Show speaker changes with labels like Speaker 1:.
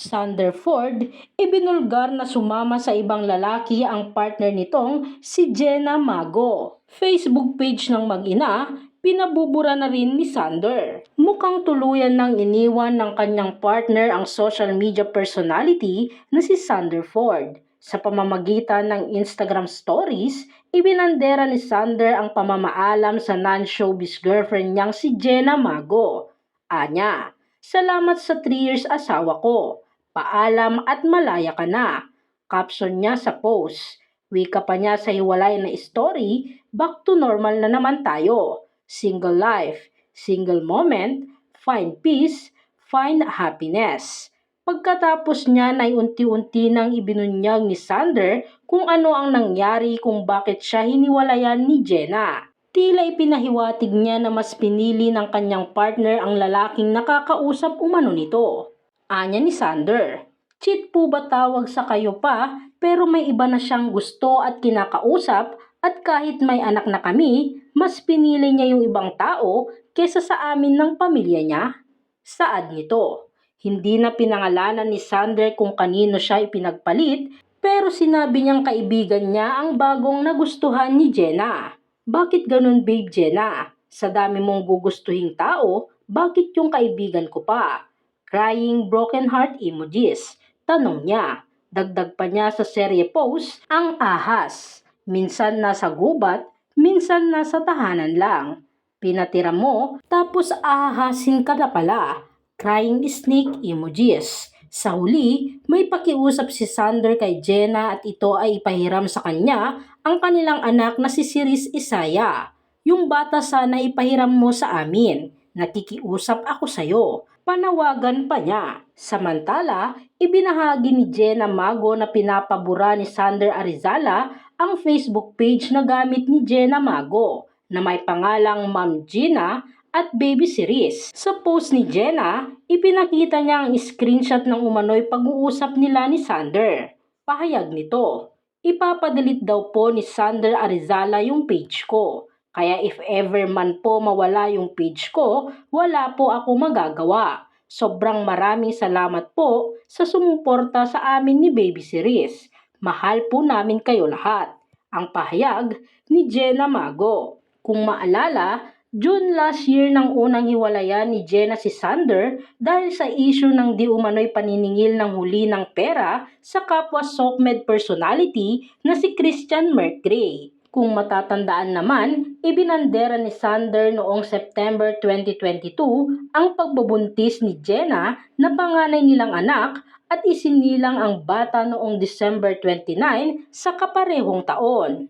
Speaker 1: Sander Ford, ibinulgar na sumama sa ibang lalaki ang partner nitong si Jenna Mago. Facebook page ng mag-ina, pinabubura na rin ni Sander. Mukhang tuluyan nang iniwan ng kanyang partner ang social media personality na si Sander Ford. Sa pamamagitan ng Instagram stories, ibinandera ni Sander ang pamamaalam sa non-showbiz girlfriend niyang si Jenna Mago. Anya, salamat sa 3 years asawa ko. Paalam at malaya ka na. Caption niya sa post. Wika pa niya sa hiwalay na story, back to normal na naman tayo. Single life, single moment, find peace, find happiness. Pagkatapos niya ay unti-unti nang ibinunyag ni Sander kung ano ang nangyari kung bakit siya hiniwalayan ni Jenna. Tila ipinahiwatig niya na mas pinili ng kanyang partner ang lalaking nakakausap umano nito. Anya ni Sander, cheat po ba tawag sa kayo pa pero may iba na siyang gusto at kinakausap at kahit may anak na kami, mas pinili niya yung ibang tao kesa sa amin ng pamilya niya? Saad nito. Hindi na pinangalanan ni Sander kung kanino siya ipinagpalit pero sinabi niyang kaibigan niya ang bagong nagustuhan ni Jenna. Bakit ganun babe Jenna? Sa dami mong gugustuhing tao, bakit yung kaibigan ko pa? Crying broken heart emojis. Tanong niya. Dagdag pa niya sa serye post ang ahas. Minsan nasa gubat, minsan nasa tahanan lang. Pinatira mo, tapos ahasin ka na pala. Crying snake emojis. Sa huli, may pakiusap si Sander kay Jenna at ito ay ipahiram sa kanya ang kanilang anak na si Siris Isaya. Yung bata sana ipahiram mo sa amin. Nakikiusap ako sa'yo. Panawagan pa niya. Samantala, ibinahagi ni Jenna Mago na pinapabura ni Sander Arizala ang Facebook page na gamit ni Jenna Mago na may pangalang Ma'am Gina at Baby Series. Sa post ni Jenna, ipinakita niya ang screenshot ng umano'y pag-uusap nila ni Sander. Pahayag nito, ipapadelete daw po ni Sander Arizala yung page ko. Kaya if ever man po mawala yung page ko, wala po ako magagawa. Sobrang maraming salamat po sa sumuporta sa amin ni Baby Series. Mahal po namin kayo lahat. Ang pahayag ni Jenna Mago. Kung maalala, June last year nang unang hiwalayan ni Jenna si Sander dahil sa issue ng di umano'y paniningil ng huli ng pera sa kapwa SOCMED personality na si Christian Mercury. Kung matatandaan naman, ibinandera ni Sander noong September 2022 ang pagbubuntis ni Jenna na panganay nilang anak at isinilang ang bata noong December 29 sa kaparehong taon.